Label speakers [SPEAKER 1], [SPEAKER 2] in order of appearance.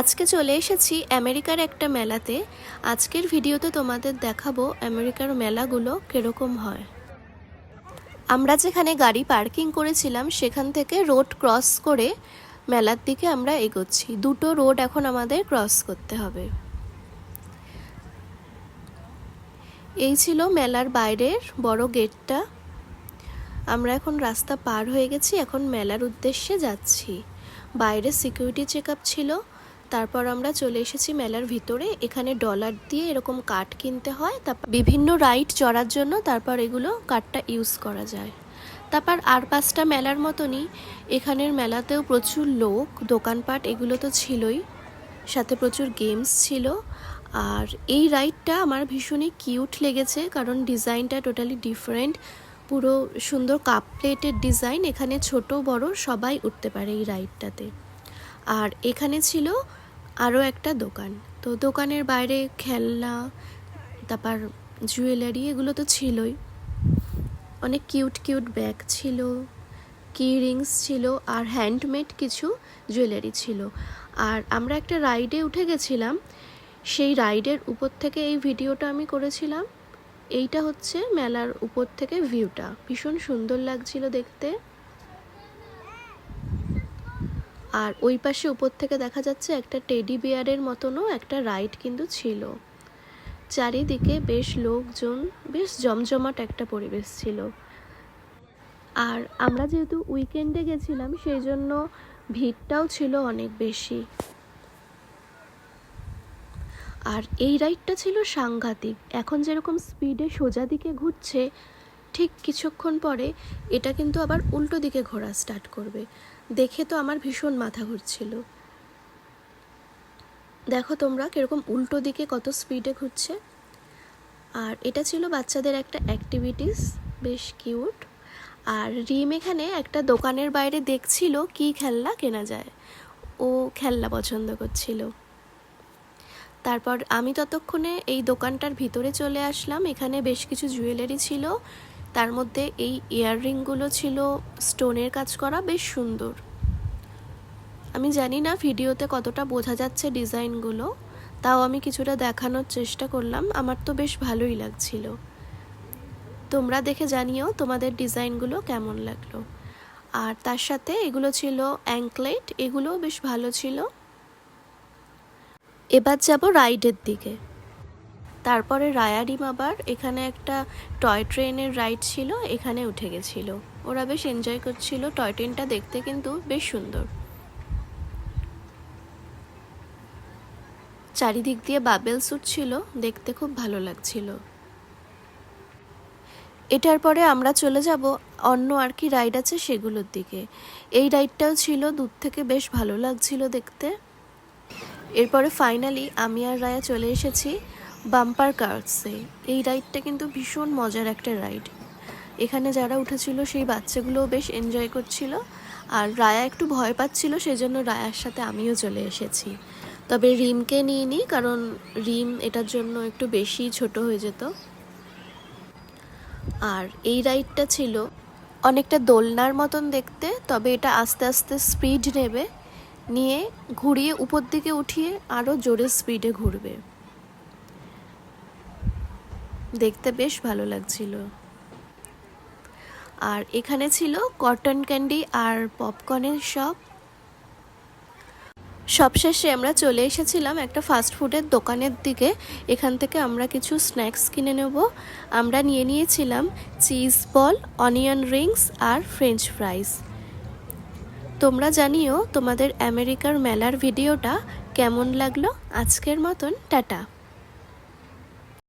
[SPEAKER 1] আজকে চলে এসেছি আমেরিকার একটা মেলাতে। আজকের ভিডিওতে তোমাদের দেখাবো আমেরিকার মেলাগুলো কীরকম হয়। আমরা যেখানে গাড়ি পার্কিং করেছিলাম, সেখান থেকে রোড ক্রস করে মেলার দিকে আমরা এগোচ্ছি। দুটো রোড এখন আমাদের ক্রস করতে হবে। এই ছিল মেলার বাইরের বড় গেটটা। আমরা এখন রাস্তা পার হয়ে গেছি, এখন মেলার উদ্দেশ্যে যাচ্ছি। বাইরে সিকিউরিটি চেক ছিল। তারপর আমরা চলে এসেছি মেলার ভিতরে। এখানে ডলার দিয়ে এরকম কার্ড কিনতে হয়, তারপর বিভিন্ন রাইড চড়ার জন্য তারপর এগুলো কার্ডটা ইউজ করা যায়। তারপর আর পাঁচটা মেলার মতনই এখানের মেলাতেও প্রচুর লোক, দোকানপাট এগুলো তো ছিলই, সাথে প্রচুর গেমস ছিল। আর এই রাইডটা আমার ভীষণই কিউট লেগেছে, কারণ ডিজাইনটা টোটালি ডিফারেন্ট পুরো সুন্দর কাপ প্লেটের ডিজাইন এখানে ছোট, বড় সবাই উঠতে পারে এই রাইডটাতে আর এখানে ছিল আরও একটা দোকান। তো দোকানের বাইরে খেলনা, তারপর জুয়েলারি এগুলো তো ছিলই। অনেক কিউট কিউট ব্যাগ ছিল কি রিংস ছিল, আর হ্যান্ডমেড কিছু জুয়েলারি ছিল। আর আমরা একটা রাইডে উঠে গেছিলাম। সেই রাইডের উপর থেকে এই ভিডিওটা আমি করেছিলাম। এইটা হচ্ছে মেলার উপর থেকে ভিউটা ভীষণ সুন্দর লাগছিল দেখতে। আর ওই পাশে উপর থেকে দেখা যাচ্ছে একটা টেডি বিয়ারের মতনও একটা রাইড কিন্তু ছিল। চারিদিকে বেশ লোকজন, বেশ জমজমাট একটা পরিবেশ ছিল। আর আমরা যেহেতু উইকেন্ডে গেছিলাম, সেই জন্য ভিড়টাও ছিল অনেক বেশি। আর এই রাইডটা ছিল সাংঘাতিক। এখন যেরকম স্পিডে সোজা দিকে ঘুরছে, ঠিক কিছুক্ষণ পরে এটা কিন্তু আবার উল্টো দিকে ঘোরা স্টার্ট করবে। দেখে তো আমার ভীষণ মাথা ঘুরছিল। দেখো তোমরা কীরকম উল্টো দিকে কত স্পিডে ঘুরছে। আর এটা ছিল বাচ্চাদের একটা অ্যাক্টিভিটিস বেশ কিউট আর রিম এখানে একটা দোকানের বাইরে দেখছিল কি খেলনা কেনা যায়। ও খেলনা পছন্দ করছিল। তারপর আমি ততক্ষণে এই দোকানটার ভিতরে চলে আসলাম। এখানে বেশ কিছু জুয়েলারি ছিল। তার মধ্যে এই ইয়াররিংগুলো ছিল স্টোনের কাজ করা, বেশ সুন্দর। আমি জানি না ভিডিওতে কতটা বোঝা যাচ্ছে ডিজাইনগুলো, তাও আমি কিছুটা দেখানোর চেষ্টা করলাম, আমার তো বেশ ভালোই লাগছিল। তোমরা দেখে জানিও তোমাদের ডিজাইনগুলো কেমন লাগল। আর তার সাথে এগুলো ছিল অ্যাঙ্কলেট, এগুলোও বেশ ভালো ছিল। এবার যাব রাইডের দিকে। তারপরে রায়াডিম আবার এখানে একটা টয় ট্রেনের রাইড ছিল, এখানে উঠে গেছিল। ওরা বেশ এনজয় করছিল, টয় ট্রেনটা দেখতে কিন্তু বেশ সুন্দর। চারিদিক দিয়ে বাবেল বাবেলস উঠছিল দেখতে খুব ভালো লাগছিল। এটার পরে আমরা চলে যাব অন্য আর কি রাইড আছে সেগুলোর দিকে। এই রাইডটাও ছিল, দূর থেকে বেশ ভালো লাগছিল দেখতে। এরপরে ফাইনালি আমি আর রায়া চলে এসেছি। বাম্পার কার্সে এই রাইডটা কিন্তু ভীষণ মজার একটা রাইড। এখানে যারা উঠেছিল, সেই বাচ্চাগুলোও বেশ এনজয় করছিল। আর রায়া একটু ভয় পাচ্ছিল সেই জন্য রায়ার সাথে আমিও চলে এসেছি। তবে রিমকে নিয়ে নিই, কারণ রিম এটার জন্য একটু বেশি ছোট হয়ে যেত। আর এই রাইডটা ছিল অনেকটা দোলনার মতন দেখতে, তবে এটা আস্তে আস্তে স্পিড নেবে। নিয়ে ঘুরিয়ে উপর দিকে উঠিয়ে আরও জোরে স্পিডে ঘুরবে। দেখতে বেশ ভালো লাগছিল। আর এখানে ছিল কটন ক্যান্ডি আর পপকর্নের শপ। সবশেষে আমরা চলে এসেছিলাম একটা ফাস্ট ফুডের দোকানের দিকে। এখান থেকে আমরা কিছু স্ন্যাক্স কিনে নেব। আমরা নিয়ে নিয়েছিলাম চিজ বল, অনিয়ন রিংস আর ফ্রেঞ্চ ফ্রাইস। তোমরা জানিও তোমাদের আমেরিকার মেলার ভিডিওটা কেমন লাগল? আজকের মতন, টাটা।